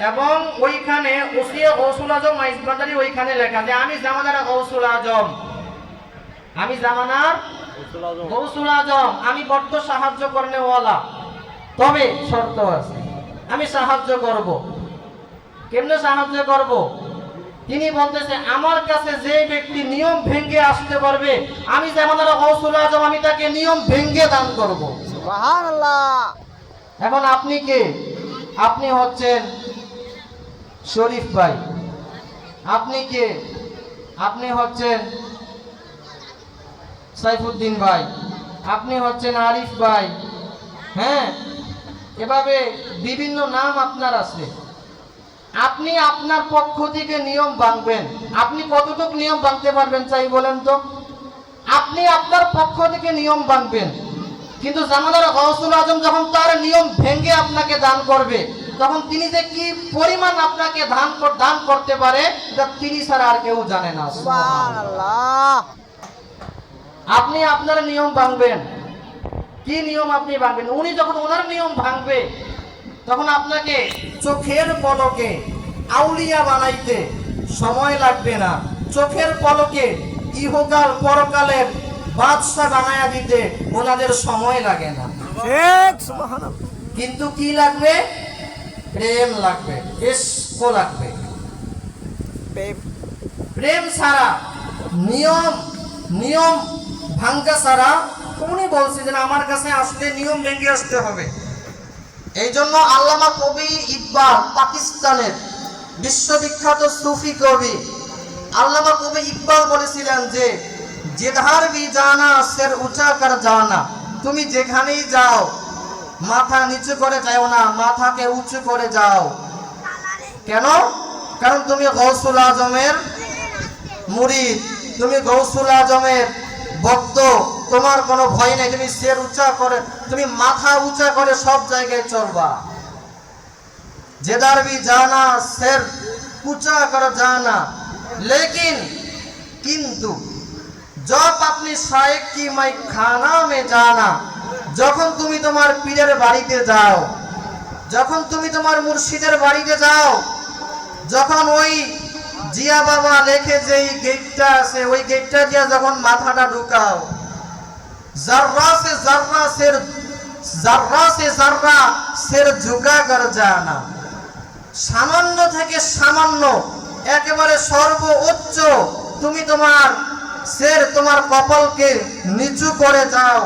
এবং ওইখানে ওসিয়া গৌসুল আজম মাইজবান্ডারি ওইখানে লেখা যে আমি জামানার গৌসুল আজম। আমি জামানার গৌসুল আজম। আমি বড্ড সাহায্য করনেওয়ালা। তবে শর্ত আছে। আমি সাহায্য করব। কেমনে সাহায্য করব? তিনি বলতেছে আমার কাছে যে ব্যক্তি নিয়ম ভেঙ্গে আসতে পারবে আমি জামানার গৌসুল আজম আমি তাকে নিয়ম ভেঙ্গে দান করব। সুবহানাল্লাহ। এখন আপনি কে? আপনি হচ্ছেন শরীফ ভাই, আপনি কে? আপনি হচ্ছেন সাইফুদ্দিন ভাই, আপনি হচ্ছেন আরিফ ভাই হ্যাঁ? এভাবে বিভিন্ন নাম আপনার আছে। আপনি আপনার পক্ষ থেকে নিয়ম ভাঙবেন। আপনি কতটুকু নিয়ম ভাঙতে পারবেন চাই বলেন তো? আপনি আপনার পক্ষ থেকে নিয়ম ভাঙবেন। কিন্তু জামানার গৌসুল আজম যখন তার নিয়ম ভেঙে আপনাকে দান করবে তখন তিনি যে কি পরিমাণ আপনাকে দান দান করতে পারে তা তিনি ছাড়া আর কেউ জানে না। আপনি আপনার নিয়ম ভাঙবেন। কি নিয়ম আপনি ভাঙবেন? উনি যখন ওনার নিয়ম ভাঙবে তখন আপনাকে চোখের পলকে আউলিয়া বানাইতে সময় লাগবে না। চোখের পলকে ইহকাল পরকালের বাদশা বানায়া দিতে ওনাদের সময় লাগে না। কিন্তু কি লাগবে? প্রেম লাগবে ইস্ক লাগবে। প্রেম- ছাড়া নিয়ম নিয়ম ভাঙ্গা ছাড়া উনি বলছে যে আমার কাছে আসলে নিয়ম ভেঙে আসতে হবে। এই জন্য আল্লামা কবি ইকবাল পাকিস্তানের বিশ্ববিখ্যাত সুফি কবি আল্লামা কবি ইকবাল বলেছিলেন যে যেধার বি জানা সের উঁচা কর জানা। তুমি যেখানেই যাও মাথা নিচু করে যাও না মাথাকে উঁচু করে যাও কেন কারণ তুমি গৌসুল আজমের মুরিদ তুমি গৌসুল আজমের ভক্ত তোমার কোনো ভয় নেই তুমি শের উঁচা করে তুমি মাথা উঁচা করে সব জায়গায় চলবা যেদার भी जाना सिर ऊंचा कर जाना लेकिन কিন্তু जब अपनी शायक की मैं खाना में जाना যখন তুমি তোমার পীরের বাড়িতে যাও, যখন তুমি তোমার মুর্শিদের বাড়িতে যাও, যখন ওই জিয়া বাবা লেখে যেই গেটটা আছে, ওই গেটটা দিয়ে যখন মাথাটা ঢুকাও জাররা সে সের জাররা সে সের ঝুঁকা কর জানা সামান্য থেকে সামান্য, একেবারে সর্বোচ্চ তুমি তোমার সের, তোমার কপালকে নিচু করে যাও।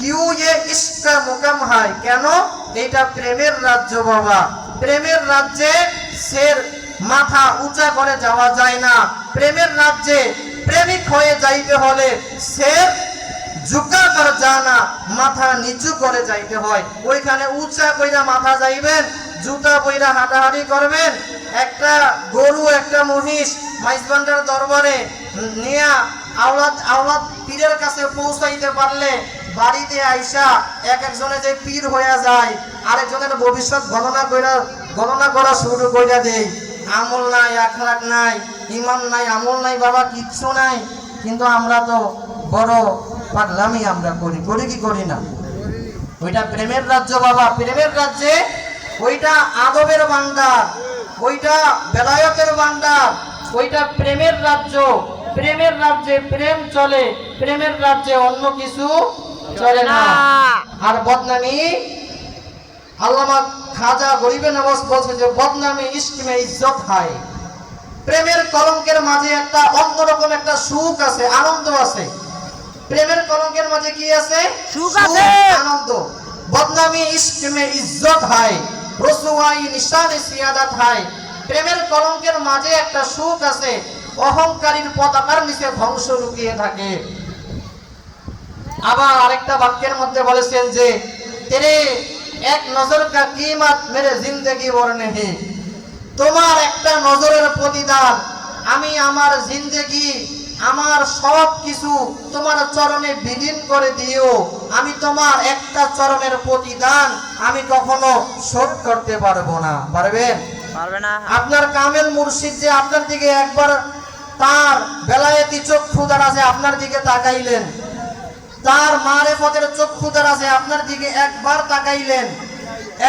কিউ এ ইস্কা মোকাম হয়। কেন? এটা প্রেমের রাজ্য বাবা। প্রেমের রাজ্যে সের মাথা উঁচা করে যাওয়া যায় না। প্রেমের রাজ্যে প্রেমিক হয়ে যাইতে হলে সের করে মাথা নিচু করে যাইতে হয়। ওইখানে উঁচা কইরা মাথা যাইবেন, জুতা পইরা হাঁটাহাঁটি করবেন। একটা গরু, একটা মহিষ মাইজবান্ডার দরবারে নিয়া আওলাদ আওলাদ পীরের কাছে পৌঁছাইতে পারলে বাড়িতে আইসা এক একজনে যে পীর হইয়া যায়, আরেকজনের ভবিষ্যৎ গণনা কইরা, গণনা করা শুরু কইরা দেই আমল নাই, আখলাক নাই ইমান নাই, আমল নাই বাবা, কিচ্ছু নাই। কিন্তু আমরা তো বড় পাগলামি আমরা করি করি কি করি না? ওইটা প্রেমের রাজ্য বাবা, প্রেমের রাজ্যে ওইটা আদবের ভান্ডার ওইটা বেলায়তের ভান্ডার ওইটা প্রেমের রাজ্য। প্রেমের রাজ্যে প্রেম চলে, প্রেমের রাজ্যে অন্য কিছু চলে না। আর বদনামি আল্লামা খাজা গরিবে নবাজ বলছে যে বদনামি ইস্কিমে ইজ্জত হয়। প্রেমের কলঙ্কের মাঝে একটা অন্যরকম একটা সুখ আছে আনন্দ আছে। প্রেমের কলঙ্কের মাঝে কি আছে? সুখ আছে। আনন্দ। বদনামি ইস্কিমে ইজ্জত হয় রসুয়াই নিশানে সিয়াদাত হয়। প্রেমের কলঙ্কের মাঝে একটা সুখ আছে অহংকারীর পতাকার নিচে ধ্বংস লুকিয়ে থাকে। আবার আরেকটা বাক্যের মধ্যে বলেছেন যে তেরে এক নজর কা কিমত মেরে জিন্দগি ভর নেহি। তোমার একটা নজরের প্রতিদান। আমি আমার জিন্দেগি আমার সব কিছু তোমার চরণে বিলীন করে দিও। আমি তোমার একটা চরণের প্রতিদান আমি কখনো শোধ করতে পারব না। পারবেন? পারবে না। আপনার কামেল মুর্শিদ যে আপনার দিকে একবার তার বেলায়েতি চক্ষু দ্বারা যে আপনার দিকে তাকাইলেন তার মারেফতের চক্ষু দ্বারা যে আপনার দিকে একবার তাকাইলেন।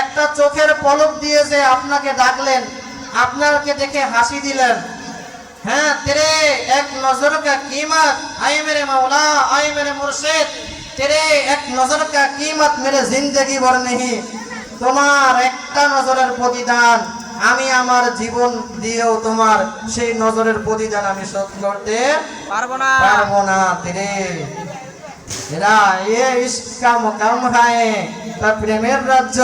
একটা চোখের পলক দিয়ে যে আপনাকে ডাকলেন আপনাকে দেখে হাসি দিলেন। হ্যাঁ তেরে এক নজর কা কিমত আই মেরে মাওলা আই মেরে মুর্শিদ। তেরে এক নজর কা কিমত মেরে জিন্দেগি ভর নেহি। তোমার একটা নজরের প্রতিদান আমি আমার জীবন দিয়েও তোমার সেই নজরের প্রতিদান আমি শোধ করতে পারব না। পারব না তেরে। এরা এ ইস্কা মোকাম হায়। তা প্রেমের রাজ্য।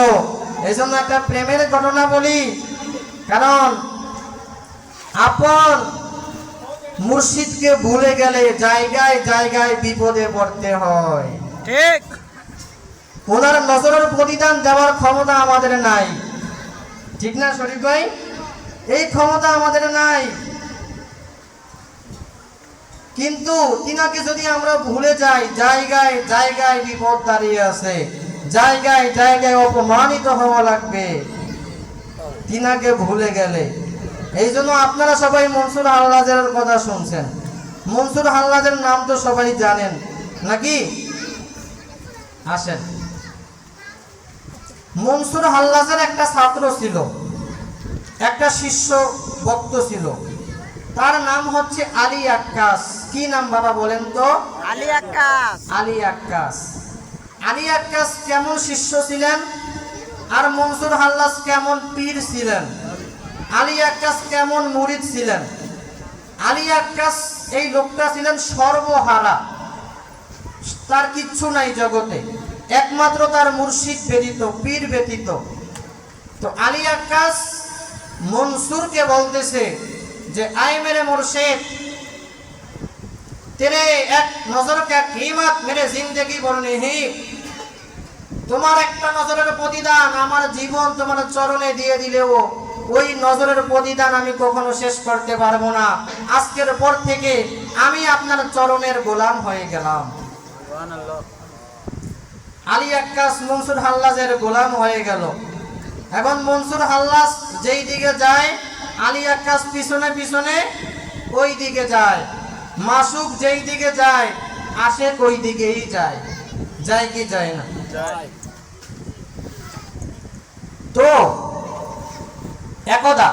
এই জন্য একটা প্রেমের ঘটনা বলি। কারণ আপন মুর্শিদকে ভুলে গেলে জায়গায় জায়গায় বিপদে পড়তে হয়। ঠিক। ওনার নজরের প্রতিদান দেওয়ার ক্ষমতা আমাদের নাই। ঠিক না শরীফ ভাই? এই ক্ষমতা আমাদের নাই। কিন্তু তিনাকে যদি আমরা ভুলে যাই, জায়গায় জায়গায় বিপদ দাঁড়িয়ে আছে, জায়গায় জায়গায় অপমানিত হওয়া লাগবে, তিনাকে ভুলে গেলে। এই জন্য আপনারা সবাই মনসুর হাল্লাজের কথা শুনছেন। মনসুর হাল্লাজের নাম তো সবাই জানেন, নাকি? আসেন। মনসুর হাল্লাজের একটা ছাত্র ছিল, একটা শিষ্য ভক্ত ছিল। তার নাম হচ্ছে আলী আক্কাস। কি নাম বাবা বলেন তো? আলী আকাশ আলী আক্কাস। আলী আক্কাস কেমন শিষ্য ছিলেন? আর মনসুর হাল্লাস কেমন পীর ছিলেন? আলী আক্কাস কেমন মুরিদ ছিলেন? আলী আক্কাস এই লোকটা ছিলেন সর্বহারা। তার কিচ্ছু নাই জগতে। একমাত্র তার মুর্শিদ ব্যতীত পীর ব্যতীত। তো আলী আক্কাস মনসুরকে বলতেছে যে আই মেরে মুর্শিদ তিনি এক নজর কিমত মেরে জিন্দগি বর্ণিহি তোমার একটা নজরের প্রতিদান আমার জীবন তোমার চরণে দিয়ে দিলেও ওই নজরের প্রতিদান আমি কখনো শেষ করতে পারব না। আজকের পর থেকে আমি আপনার চরণের গোলাম হয়ে গেলাম। আলী আকাস মনসুর হাল্লাজের গোলাম হয়ে গেল। এখন মনসুর হাল্লাস যেই দিকে যায় আলী আক্কাস পিছনে পিছনে ওই দিকে যায়। মাসুক যেই দিকে যায় আশেক ওই দিকেই যায়। যায় কি যায় না? তো একদা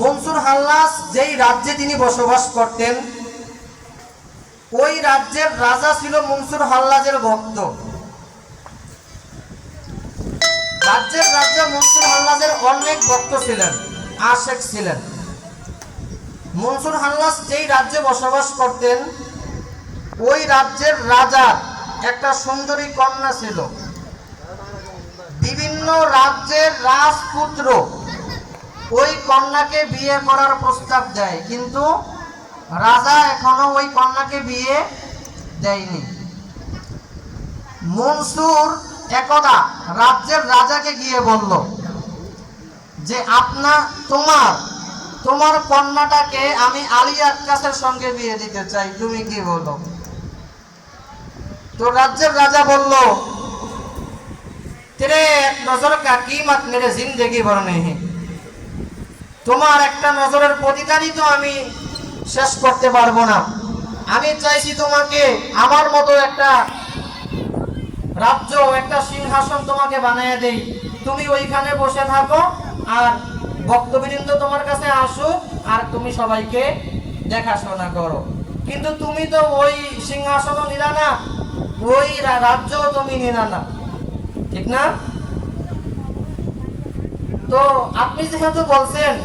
মনসুর হাল্লাস যেই রাজ্যে তিনি বসবাস করতেন ওই রাজ্যের রাজা ছিল মনসুর হাল্লাজের ভক্ত। রাজ্যের রাজা মনসুর হাল্লাজের অনেক ভক্ত ছিলেন। আশেক ছিলেন। মনসুর হাল্লাস যেই রাজ্যে বসবাস করতেন, ওই রাজ্যের রাজার একটা সুন্দরী কন্যা ছিল। বিভিন্ন রাজ্যের রাজপুত্র ওই কন্যাকে বিয়ে করার প্রস্তাব দেয়, কিন্তু রাজা এখনও ওই কন্যাকে বিয়ে দেয়নি। মনসুর একদা রাজ্যের রাজাকে গিয়ে বলল যে আপনা তোমার তোমার কন্যাটাকে আমি আলী আক্কাসের সঙ্গে বিয়ে দিতে চাই। তুমি কি বলো? তো রাজ্যের রাজা বলল, তেরে, এক নজর কা কিমত মেরে জিন্দগি ভর নেই তোমার একটা নজরের প্রতিদানই তো আমি শেষ করতে পারব না। আমি চাইছি তোমাকে আমার মতো একটা রাজ্য, একটা সিংহাসন তোমাকে বানিয়ে দেই। তুমি ওইখানে বসে থাকো আর ভক্তবৃন্দ তোমার কাছে আসুক আর তুমি সবাইকে দেখাশোনা করো। কিন্তু তুমি তো ওই সিংহাসনও নিলা না, ওই রা- রাজ্যও তুমি নিলা না। ঠিক না? তো আপনি যেহেতু বলছেন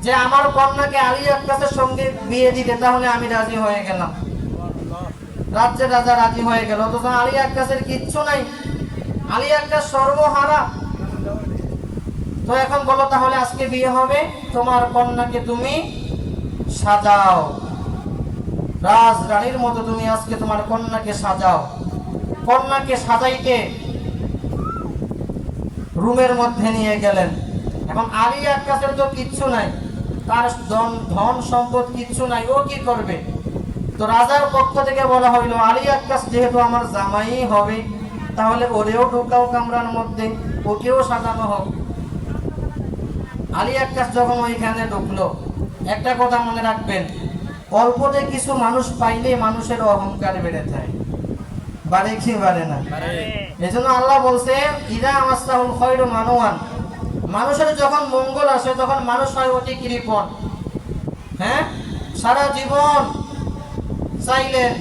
যে আমার কন্যাকে আলী আক্কাসের সঙ্গে বিয়ে দিতে, তাহলে আমি রাজি হয়ে গেলাম। রাজ্যের রাজা রাজি হয়ে গেল, অথচ আলী আক্কাসের কিচ্ছু নাই। আলী আক্কাস সর্বহারা। তো এখন বলো তাহলে আজকে বিয়ে হবে, তোমার কন্যাকে তুমি সাজাও। রাজ রানীর মতো তুমি আজকে তোমার কন্যাকে সাজাও। কন্যাকে সাজাইতে রুমের মধ্যে নিয়ে গেলেন। এখন আলী আক্কাসের তো কিচ্ছু নাই, তার ধন ধন সম্পদ কিচ্ছু নাই, ও কি করবে? তো রাজার পক্ষ থেকে বলা হইল আলী আক্কাস যেহেতু আমার জামাই হবে, তাহলে ওরেও ঢোকাও কামরার মধ্যে, ওকেও সাজানো হোক। আলী আক্কাস যখন ওইখানে ঢুকলো। একটা কথা মনে রাখবেন অল্পতে কিছু মানুষ পাইলে মানুষের অহংকার বেড়ে যায়। বাড়ে কি বাড়ে না? এজন্য আল্লাহ বলছে ইদা আমাস্তাহুল খৈরু মানুয়ান মানুষের যখন মঙ্গল আসে তখন মানুষ হয় অতি কৃপণ। হ্যাঁ? সারা জীবন চাইলেন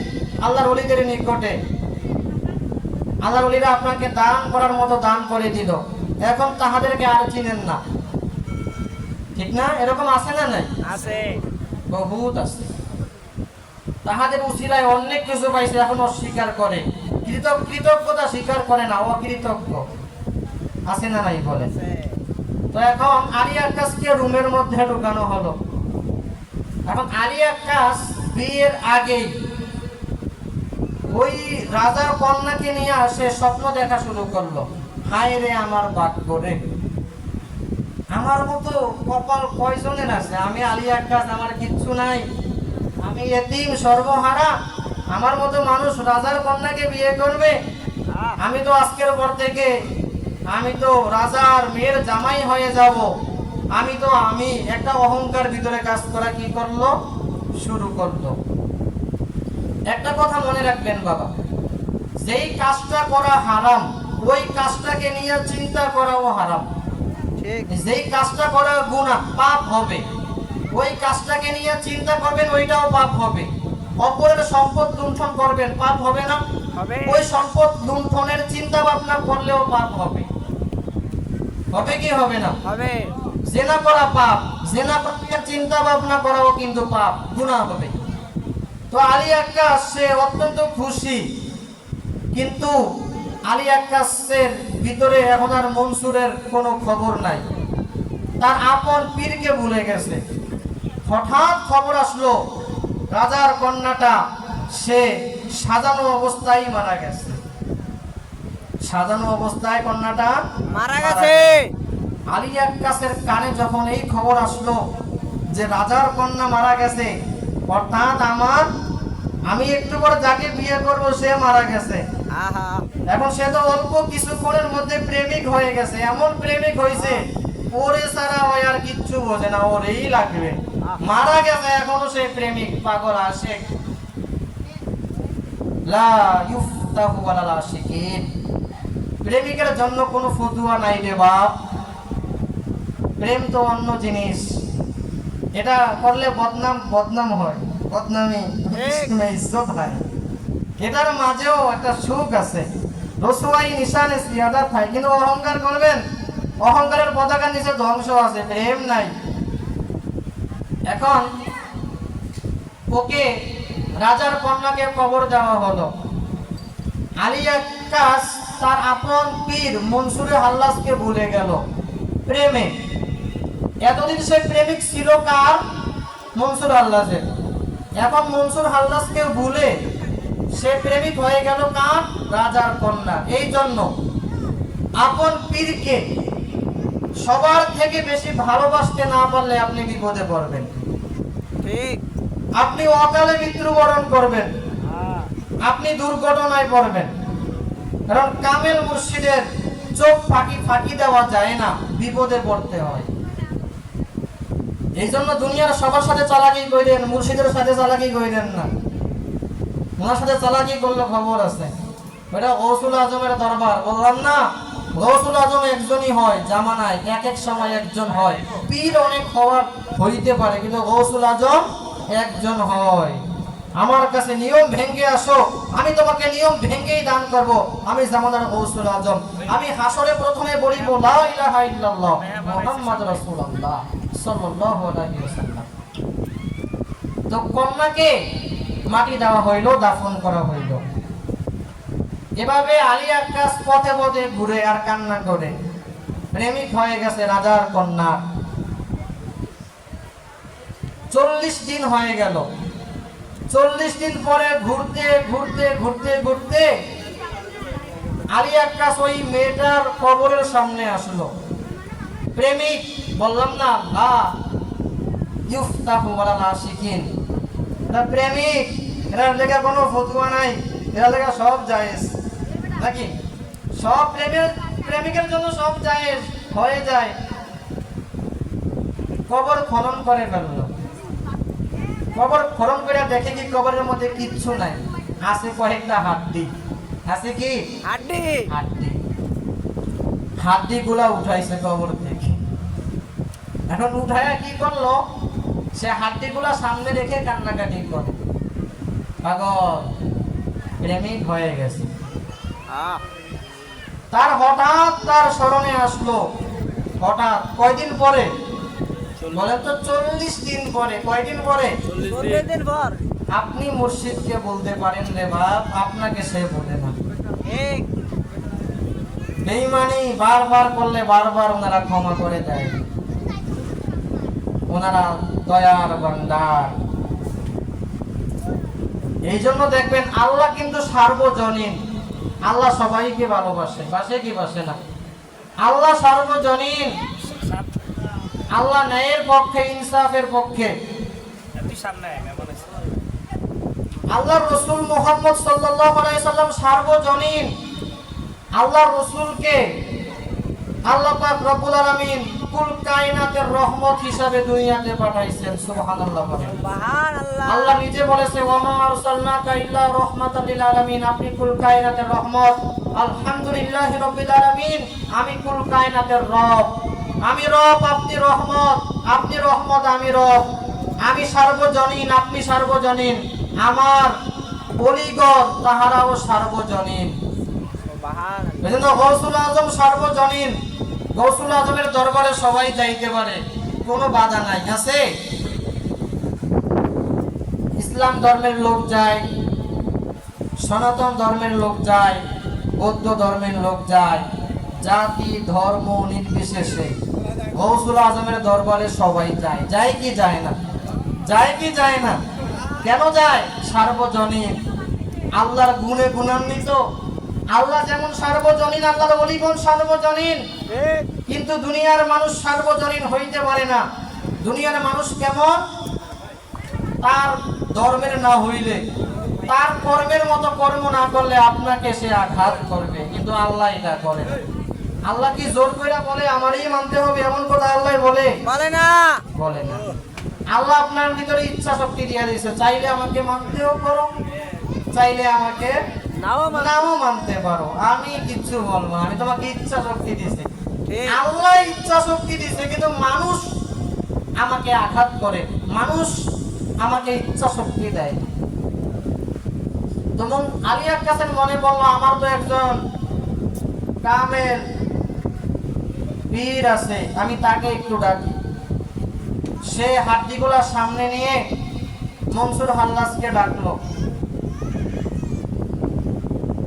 আল্লাহর অলিদের নিকটে। আল্লাহর অলিরা আপনাকে দান করার মতো দান করে দিল। এখন তাহাদেরকে আর চিনেন না। ঠিক না? এরকম আছে না নাই? আছে। বহুত আছে। তাহাদের উচিলায় অনেক কিছু পাইছে এখন অস্বীকার করে। কৃতজ্ঞ কৃতজ্ঞতা স্বীকার করে না অকৃতজ্ঞ। আছে না নাই বলে? তো এখন আলী আকাশকে রুমের মধ্যে ঢুকানো হলো। এখন আলী আকাশ বিয়ের আগেই ওই রাজার কন্যাকে নিয়ে সে স্বপ্ন দেখা শুরু করল। হায় রে আমার ভাগ্য রে। আমার মতো কপাল কয়জনের আছে? আমি আলী আকাশ, আমার কিচ্ছু নাই। আমি এতিম, সর্বহারা। আমার মতো মানুষ রাজার কন্যাকে বিয়ে করবে? আমি তো আজকের পর থেকে, আমি তো রাজার মেয়ের জামাই হয়ে যাব। আমি তো, আমি একটা অহংকার ভিতরে কাজ করা কি করল? শুরু করল। একটা কথা মনে রাখবেন বাবা, যেই কাজটা করা হারাম, ওই কাজটাকে নিয়ে চিন্তা করাও হারাম। যেই কাজটা করা গুনাহ পাপ হবে ওই কাজটাকে নিয়ে চিন্তা করবেন ওইটাও পাপ হবে। অপরের সম্পদ লুণ্ঠন করবেন পাপ হবে না। ওই সম্পদ লুণ্ঠনের চিন্তা ভাবনা করলেও পাপ হবে। হবে কি হবে না? হবে। জেনা করা পাপ জেনা করার চিন্তা ভাবনা করাও কিন্তু পাপ গুনাহ হবে। তো আলী আক্কাস সে অত্যন্ত খুশি। কিন্তু আলী আক্কাসের ভিতরে এখন আর মনসুরের কোনো খবর নাই। তার আপন পীরকে ভুলে গেছে। হঠাৎ খবর আসলো রাজার কন্যাটা সে সাজানো অবস্থায় মারা গেছে। সাজানো অবস্থায় কন্যাটা মারা গেছে। আলী আক্কাসের কানে যখন এই খবর আসলো যে রাজার কন্যা মারা গেছে অর্থাৎ আমার আমি একটু পর যাকে বিয়ে করব সে মারা গেছে। এখন সে তো অল্প কিছুক্ষণের মধ্যে প্রেমিক হয়ে গেছে এমন প্রেমিক হয়েছে ওরে ছাড়া ওই আর কিচ্ছু বোঝে না ওরেই লাগবে। মারা গেছে এখনও সে প্রেমিক পাগল আশেক। লা ইউফতাহু আলাল আশিকিন। প্রেমিকের জন্য কোনো ফতুয়া নাই রে বাপ। প্রেম তো অন্য জিনিস। এটা করলে বদনাম বদনাম হয়। বদনামি। ইজ্জত হয়। এটার মাঝেও একটা সুখ আছে। রসুয়াই নিশান সিয়াদা থাকে কিন্তু অহংকার করবেন? অহংকারের পতাকার নিচে ধ্বংস আছে, প্রেম নাই। এখন ওকে রাজার কন্যাকে কবর দেওয়া হলো। আলী আক্কাস তার আপন পীর মনসুরে হাল্লাসকে ভুলে গেল প্রেমে। এতদিন সে প্রেমিক ছিল কার? মনসুর হাল্লাসের। এখন মনসুর হাল্লাসকে ভুলে সে প্রেমিক হয়ে গেল কার? রাজার কন্যা। এই জন্য আপন পীরকে সবার থেকে বেশি ভালোবাসতে না পারলে আপনি বিপদে পড়বেন। ঠিক। আপনি অকালে মৃত্যুবরণ করবেন। আপনি দুর্ঘটনায় পড়বেন। কারণ কামেল মুর্শিদের চোখ ফাঁকি ফাঁকি দেওয়া যায় না বিপদে পড়তে হয়। এই জন্য দুনিয়ার সবার সাথে চালাকি কইলেন মুর্শিদের সাথে চালাকি কইলেন না। চালাকি করলে খবর আছে। ওটা গৌসুল আজমের দরবার। বললাম, না, গৌসুল আজম একজনই হয়, জামানায় এক এক সময় একজন হয়। পীর অনেক হওয়ার হইতে পারে, কিন্তু গৌসুল আজম একজন হয়। আমার কাছে নিয়ম ভেঙ্গে আসো, আমি তোমাকে নিয়ম ভেঙ্গেই দান করব, আমি জামানার গৌসুল আজম। আমি হাসরে প্রথমে বলিব, লা ইলাহা ইল্লাল্লাহ মুহাম্মদ রাসূলুল্লাহ সাল্লাল্লাহু আলাইহি ওয়াসাল্লাম। তো কন্যাকে মাটি দেওয়া হইল, দাফন করা হইল। এভাবে আলী আকাশ পথে পথে ঘুরে আর কান্না করে। প্রেমিক হয়ে গেছে রাজার কন্যা। চল্লিশ দিন হয়ে গেল। চল্লিশ দিন পরে ঘুরতে ঘুরতে ঘুরতে ঘুরতে আলী আকাশ ওই মেয়েটার কবরের সামনে আসলো। প্রেমিক, বললাম না, লা ইউফতাহু ওয়ালা এটা প্রেমিক এটার লেখা কোনো ফতুয়া নাই এটার লেখা সব জায়েজ। নাকি? সব প্রেমের প্রেমিকের জন্য সব জায়েজ হয়ে যায়। কবর খনন করে ফেলল। কবর খনন করে দেখে কি কবরের মধ্যে কিচ্ছু নাই। আছে কয়েকটা হাড্ডি। আছে কি? হাড্ডি। হাড্ডি। হাড্ডি গুলা উঠাইছে কবর থেকে। এখন উঠায়া কি করল? সে হাড্ডি গুলা সামনে রেখে কান্নাকাটি করে। পাগল প্রেমিক হয়ে গেছে। তার হঠাৎ তার স্মরণে আসলো হঠাৎ কয়দিন পরে? বলেন তো চল্লিশ দিন পরে কয়দিন পরে? চল্লিশ দিন পর। আপনি মুর্শিদকে বলতে পারেন রে বাপ আপনাকে সে বলে না। ঠিক। বেইমানি বারবার করলে বারবার ওনারা ক্ষমা করে দেয়। ওনারা দয়ার ভান্ডার এই জন্য দেখবেন আল্লাহ কিন্তু সার্বজনীন। আল্লাহ সবাইকে ভালোবাসে, বাসে কি বাসে না? আল্লাহ সার্বজনীন। আল্লাহ ন্যায়ের পক্ষে, ইনসাফের পক্ষে। আল্লাহ রসুল মোহাম্মদ সাল্লাম সার্বজনীন। আল্লাহ রসুলকে আল্লাহ পাক রব্বুল আলামিন কুল কায়নাতের রহমত হিসাবে দুনিয়াতে পাঠাইছেন সুবহানাল্লাহ বাহান আল্লাহ নিজে বলেছে ওয়ামা আরসালনাকা ইল্লা রাহমাতাল লিল আলামিন। আপনি কুল কায়নাতের রহমত আলহামদুলিল্লাহি রাব্বিল আলামিন। আমি কুল কায়নাতের রব। আমি রব আপনি রহমত আপনি রহমত আমি রব। আমি সার্বজনীন আপনি সার্বজনীন। আমার বলিগণ তাহারাও সার্বজনীন। এজন্য গৌসুল আজম সার্বজনীন। গৌসুল আজমের দরবারে সবাই যাইতে পারে, কোনো বাধা নাই, আছে? ইসলাম ধর্মের লোক যায়, সনাতন ধর্মের লোক যায়, বৌদ্ধ ধর্মের লোক যায়, জাতি, ধর্ম নির্বিশেষে গৌসুল আজমের দরবারে সবাই যায়। যায় কি যায় না? যায় কি যায় না? কেন যায়? সার্বজনীন। আল্লাহর গুণে গুণান্বিত। আল্লাহ যেমন সার্বজনীন আল্লাহর অলিগণ সার্বজনীন। কিন্তু দুনিয়ার মানুষ সার্বজনীন হইতে পারে না। দুনিয়ার মানুষ কেমন? তার ধর্মের না হইলে তার কর্মের মতো কর্ম না করলে আপনাকে সে আঘাত করবে। কিন্তু আল্লাহ এটা করে আল্লাহ কি জোর করে বলে আমারই মানতে হবে? এমন কথা আল্লাহ বলে। বলে না। বলে না। আল্লাহ আপনার ভিতরে ইচ্ছা শক্তি দিয়ে দিয়েছে। চাইলে আমাকে মানতেও করো চাইলে আমাকে নাও মানে মানতে পারো আমি কিচ্ছু বলব আমি তোমাকে ইচ্ছা শক্তি দিয়েছি। আল্লাহ ইচ্ছা শক্তি দিছে কিন্তু মানুষ আমাকে আঘাত করে মানুষ আমাকে ইচ্ছা শক্তি দেয়। যেমন আলিয়ার কাছে মনে পড়ল আমার তো একজন কামের পীর আছে আমি তাকে একটু ডাকি। সে হাড্ডিগুলা সামনে নিয়ে মনসুর হাল্লাসকে ডাকলো।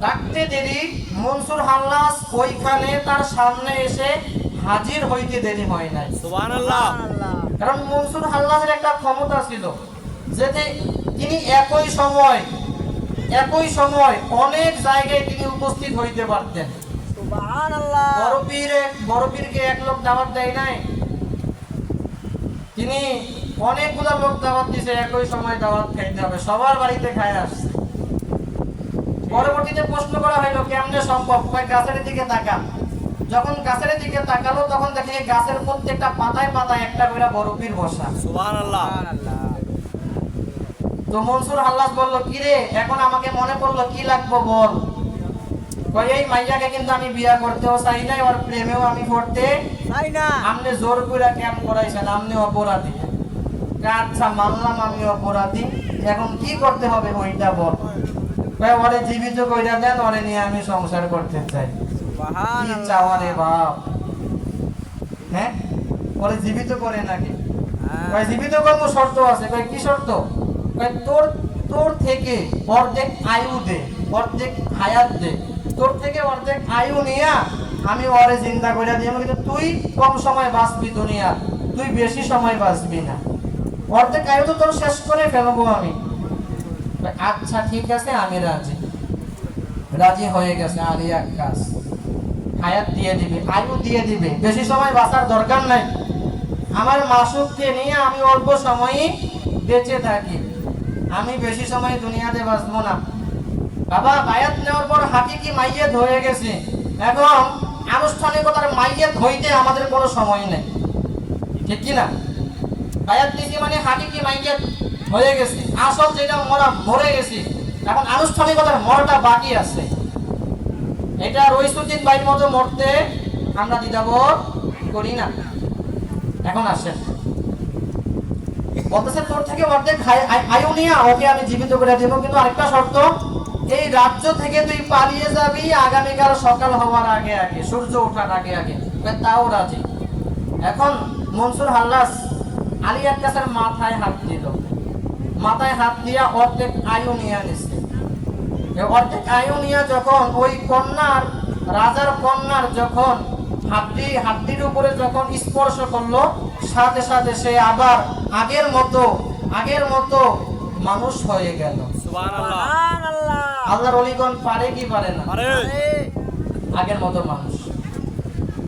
ডাকতে দেরি মনসুর হাল্লাস ওইখানে তার সামনে এসে হাজির হইতে দেরি হয় নাই। কারণ মনসুর হাল্লাসের একটা ক্ষমতা ছিল যেতে তিনি একই সময় একই সময় অনেক জায়গায় তিনি উপস্থিত হইতে পারতেন। সুবহান বড় পীরকে এক লোক দাওয়াত দেয় নাই। তিনি অনেকগুলা লোক দাওয়াত দিছে একই সময় দাওয়াত খাইতে হবে সবার বাড়িতে খায় আসছে। পরবর্তীতে প্রশ্ন করা হইল কেমনে সম্ভব? গাছের দিকে তাকান। যখন গাছের দিকে তাকালো তখন দেখে গাছের প্রত্যেকটা পাতায় পাতায় একটা করে বড় পীর বসা সুবহানাল্লাহ। তো মনসুর হাল্লাস বলল কি রে এখন আমাকে মনে পড়ল কি লাগবো বল? এই মাইয়াকে কিন্তু আমি বিয়া করতেও চাই নাই ওর প্রেমেও আমি করতে তাই না। আপনি জোর করে কেন করাইছেন? আপনি অপরাধী। আচ্ছা মানলাম আমি অপরাধী। এখন কি করতে হবে ওইটা বল? ওরে জীবিত কইরা দেন ওরে নিয়ে আমি সংসার করতে চাই। চাওয়া রে বাপ? হ্যাঁ? ওরে জীবিত করে নাকি? কয় জীবিত কর্ম শর্ত আছে। কি শর্ত? তোর তোর থেকে অর্ধেক আয়ু দে অর্ধেক হায়াত দে। তোর থেকে অর্ধেক আয়ু নিয়া আমি ওরে চিন্তা করে দিই। কিন্তু তুই কম সময় বাঁচবি দুনিয়া তুই বেশি সময় বাঁচবি না। অর্ধেক আয়ু তো তোর শেষ করে ফেলব আমি। আচ্ছা ঠিক আছে, আমি রাজি। রাজি হয়ে গেছে আলিয়া কাজ। হায়াত দিয়ে দিবে, আয়ু দিয়ে দিবে। বেশি সময় বাঁচার দরকার নাই। আমার মাসুককে নিয়ে আমি অল্প সময়ই বেঁচে থাকি। আমি বেশি সময় দুনিয়াতে বাঁচবো না। বাবা বায়াত নেওয়ার পর হাতি কি মাইয়েত হয়ে গেছে? এখন আনুষ্ঠানিকতার মাইয়েত হইতে আমাদের কোনো সময় নেই। ঠিক কি না বায়াত নিয়েছি মানে হাতি কি মাইয়েত? হয়ে গেছে। আসল যেটা মরা মরে গেছি। এখন আনুষ্ঠানিকতার মরাটা বাকি আছে। এটা রইসুদ্দিন ভাইয়ের মতো মরতে আমরা দ্বিধাবোধ করি না। এখন আসেন। বলতেছে, তোর থেকে অর্ধেক খাই- আয়ু নিয়ে ওকে আমি জীবিত করে দেবো। কিন্তু আরেকটা শর্ত, এই রাজ্য থেকে তুই পালিয়ে যাবি আগামীকাল সকাল হওয়ার আগে আগে, সূর্য ওঠার আগে আগে। তাও রাজি। এখন মনসুর হাল্লাস আলী আক্কাসের মাথায় হাত দিল। মাথায় হাত দিয়া অর্ধেক আয়ু নিয়ে নিছে। অর্ধেক আয়ু নিয়ে যখন ওই কন্যার রাজার কন্যার যখন হাড্ডি হাড্ডির উপরে যখন স্পর্শ করল সাথে সাথে সে আবার আগের মতো আগের মতো মানুষ হয়ে গেল। আল্লাহর অলিগণ পারে কি পারে না? আগের মতো মানুষ।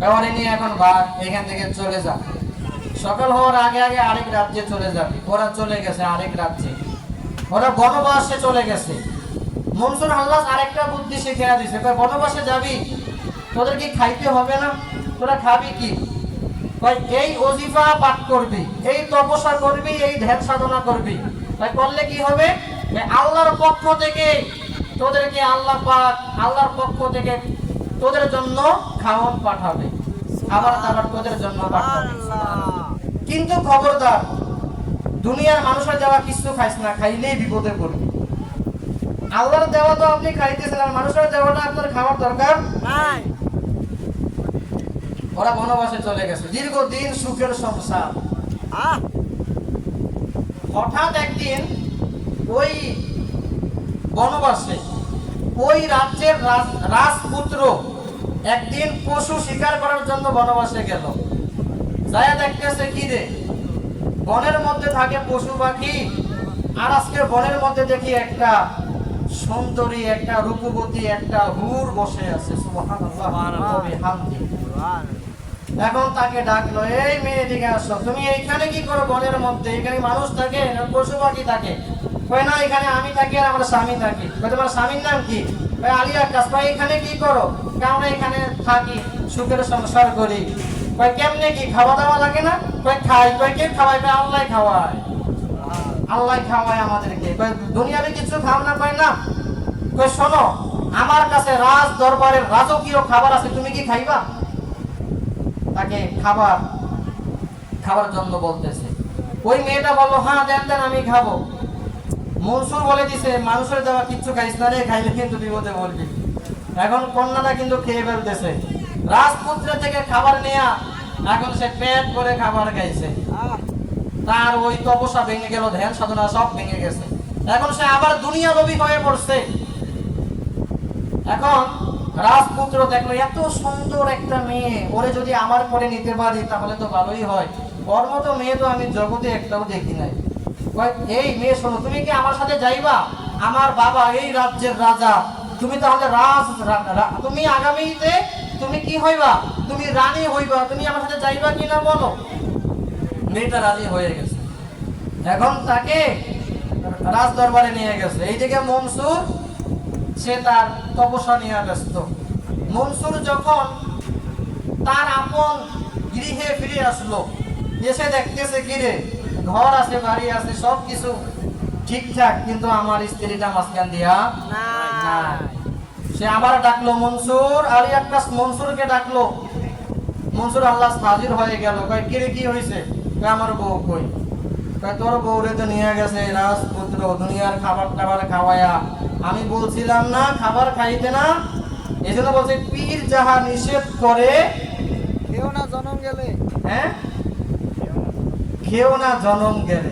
এবারে নিয়ে এখন ভাগ এখান থেকে চলে যা। সকাল হওয়ার আগে আগে আরেক রাজ্যে চলে যাবে। ওরা চলে গেছে আরেক রাজ্যে। ওরা বনবাসে চলে গেছে। মনসুর আল্লাহ আরেকটা বুদ্ধি শিখিয়ে দিছে বনবাসে যাবি? তোদের কি খাইতে হবে না? তোরা খাবি কি? এই অজিফা পাঠ করবি, এই তপস্যা করবি, এই ধ্যান সাধনা করবি। তাই করলে কি হবে? আল্লাহর পক্ষ থেকে তোদেরকে আল্লাহ পাক, আল্লাহর পক্ষ থেকে তোদের জন্য খাওয়ান পাঠাবে। আবার আবার তোদের জন্য পাঠাবে। কিন্তু খবরদার দুনিয়ার মানুষের দেওয়া কিছু খাইস না খাইলেই বিপদে পড়বি। আল্লাহর দেওয়া তো আপনি খাইতেছেন আর মানুষের দেওয়াটা আপনার খাওয়ার দরকার নাই। ওরা বনবাসে চলে গেছে। দীর্ঘদিন সুখের সংসার। হঠাৎ একদিন ওই বনবাসে ওই রাজ্যের রাজ- রাজপুত্র একদিন পশু শিকার করার জন্য বনবাসে গেল। যায় দেখতেছে কি রে? বনের মধ্যে থাকে পশু পাখি আর আজকে বনের মধ্যে দেখি একটা সুন্দরী একটা রূপবতী একটা হুর বসে আছে। এখন তাকে ডাকলো এই মেয়ে দিকে আসো। তুমি এইখানে কি করো বনের মধ্যে? এখানে মানুষ থাকে পশু পাখি থাকে। কই না এখানে আমি থাকি আর আমার স্বামী থাকি। তোমার স্বামীর নাম কি? কই আলী আকাশ কই এখানে কি করো? আমরা এখানে থাকি সুখের সংসার করি। কই কেমনে কি খাওয়া দাওয়া লাগে না? কই খাই। কই কে খাওয়াই কই আল্লাহ খাওয়ায়। আল্লাহ খাওয়ায় আমাদেরকে। কই দুনিয়াতে কিছু খাও না? কই না। কই শোনো, আমার কাছে রাজ দরবারের রাজকীয় খাবার আছে, তুমি কি খাইবা? তাকে খাবার খাবার জন্য বলতেছে। ওই মেয়েটা বলল হ্যাঁ দেন দেন, আমি খাব। মনসুর বলে দিছে, মানুষের দেওয়া কিচ্ছু খাইস না রে, খাইলে কিন্তু বিপদে বলবি এখন কন্যাটা কিন্তু খেয়ে ফেলতেছে। রাজপুত্রের থেকে খাবার নেয়া এখন সে পেট করে খাবার খাইছে। তার ওই তপস্যা ভেঙে গেল, ধ্যান সাধনা সব ভেঙে গেছে। এখন সে আবার দুনিয়া লোভী হয়ে পড়ছে। এখন রাজপুত্র দেখল, এত সুন্দর একটা মেয়ে, ওরে যদি আমার করে নিতে পারি তাহলে তো ভালোই হয়। ওর মতো মেয়ে তো আমি জগতে একটাও দেখি নাই। এই মেয়ে শোনো, তুমি কি আমার সাথে যাইবা? আমার বাবা এই রাজ্যের রাজা। তুমি তাহলে রাজ তুমি আগামীতে তুমি কি হইবা? তুমি রানী হইবা তুমি আমার সাথে যাইবা কি না বলো? মেয়েটা রাজি হয়ে গেছে। এখন তাকে রাজ দরবারে নিয়ে গেছে। এইদিকে মনসুর সে তার তপস্যা নিয়ে ব্যস্ত। মনসুর যখন তার আপন গৃহে ফিরে আসলো এসে দেখতেছে কিরে ঘর আছে বাড়ি আছে সব কিছু ঠিকঠাক কিন্তু আমার স্ত্রীটা মাঝখান দিয়া নাই। সে আবার ডাকলো মনসুর আলী আক্কাস মনসুরকে ডাকলো। মনসুর আল্লাহ হাজির হয়ে গেল। কয় কিরে কি হয়েছে আমার বউ কই? কয় তোর বউরে তো নিয়ে গেছে রাজপুত্র দুনিয়ার খাবার টাবার খাওয়ায়া। আমি বলছিলাম না খাবার খাইতে না। এই জন্য বলছে পীর যাহা নিষেধ করে কেউ না জনম গেলে। হ্যাঁ? খেও না জনম গেলে।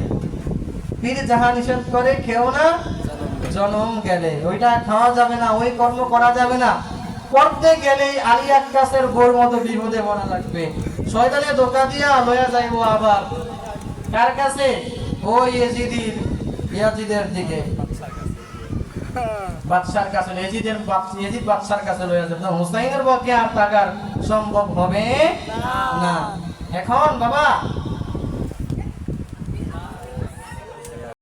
পীর যাহা নিষেধ করে খেও না। জনম গেলে ওইটা খাওয়া যাবে না ওই কর্ম করা যাবে না। করতে গেলেই আলী আক্কাসের বোর মতো বিপদে মনে লাগবে। শয়তানে ধোকা দিয়া লয়া যাইবো আবার। কার কাছে? ওই এজিদির ইয়াজিদের দিকে। বাদশার কাছে এজিদের এজিদ বাদশার কাছে লয়া যাবে। হুসাইনের পক্ষে আর টাকার সম্ভব হবে না। এখন বাবা